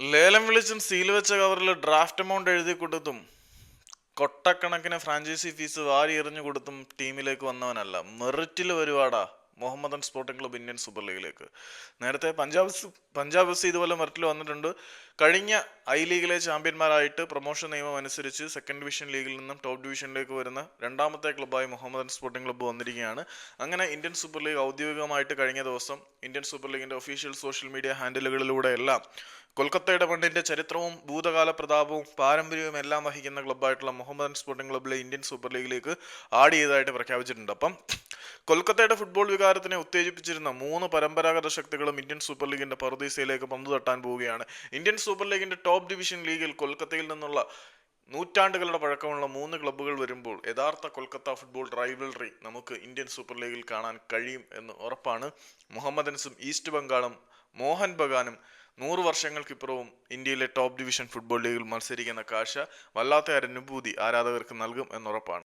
ലേലം വിളിച്ചും സീൽ വെച്ച കവറിൽ ഡ്രാഫ്റ്റ് എമൗണ്ട് എഴുതി കൊടുത്തും കൊട്ടക്കണക്കിന് ഫ്രാഞ്ചൈസി ഫീസ് വാരി എറിഞ്ഞു കൊടുത്തും ടീമിലേക്ക് വന്നവനല്ല. മെറിറ്റിൽ വരുവാടാ. Mohammedan sporting club Indian super ലീഗിലേക്ക്. നേരത്തെ പഞ്ചാബ് പഞ്ചാബ് എഫ് സി ഇതുപോലെ മെറിറ്റിൽ വന്നിട്ടുണ്ട്. കഴിഞ്ഞ ഐ ലീഗിലെ ചാമ്പ്യന്മാരായിട്ട് പ്രൊമോഷൻ നിയമം അനുസരിച്ച് സെക്കൻഡ് ഡിവിഷൻ ലീഗിൽ നിന്നും ടോപ്പ് ഡിവിഷനിലേക്ക് വരുന്ന രണ്ടാമത്തെ ക്ലബ്ബായി മുഹമ്മദൻ സ്പോർട്ടിംഗ് ക്ലബ്ബ് വന്നിരിക്കുകയാണ്. അങ്ങനെ ഇന്ത്യൻ സൂപ്പർ ലീഗ് ഔദ്യോഗികമായിട്ട് കഴിഞ്ഞ ദിവസം ഇന്ത്യൻ സൂപ്പർ ലീഗിന്റെ ഒഫീഷ്യൽ സോഷ്യൽ മീഡിയ ഹാൻഡിലുകളിലൂടെ എല്ലാം കൊൽക്കത്തയുടെ പണ്ടിന്റെ ചരിത്രവും ഭൂതകാല പ്രതാപവും പാരമ്പര്യവും എല്ലാം വഹിക്കുന്ന ക്ലബ്ബായിട്ടുള്ള മുഹമ്മദൻ സ്പോർട്ടിംഗ് ക്ലബ്ബിലെ ഇന്ത്യൻ സൂപ്പർ ലീഗിലേക്ക് ആഡ് ചെയ്തതായിട്ട് പ്രഖ്യാപിച്ചിട്ടുണ്ട്. അപ്പം കൊൽക്കത്തയുടെ ഫുട്ബോൾ വികാരത്തിനെ ഉത്തേജിപ്പിച്ചിരുന്ന മൂന്ന് പരമ്പരാഗത ശക്തികളും ഇന്ത്യൻ സൂപ്പർ ലീഗിന്റെ പറുദീസയിലേക്ക് പന്തു തട്ടാൻ പോവുകയാണ്. ഇന്ത്യൻ സൂപ്പർ ലീഗിന്റെ ടോപ്പ് ഡിവിഷൻ ലീഗിൽ കൊൽക്കത്തയിൽ നിന്നുള്ള നൂറ്റാണ്ടുകളുടെ പഴക്കമുള്ള മൂന്ന് ക്ലബ്ബുകൾ വരുമ്പോൾ യഥാർത്ഥ കൊൽക്കത്ത ഫുട്ബോൾ റൈവൽറി നമുക്ക് ഇന്ത്യൻ സൂപ്പർ ലീഗിൽ കാണാൻ കഴിയും എന്ന് ഉറപ്പാണ്. മുഹമ്മദൻസും ഈസ്റ്റ് ബംഗാളും മോഹൻ ബഗാനും നൂറ് വർഷങ്ങൾക്കിപ്പുറവും ഇന്ത്യയിലെ ടോപ്പ് ഡിവിഷൻ ഫുട്ബോൾ ലീഗിൽ മത്സരിക്കുന്ന കാഴ്ച വല്ലാത്ത അനുഭൂതി ആരാധകർക്ക് നൽകും എന്നുറപ്പാണ്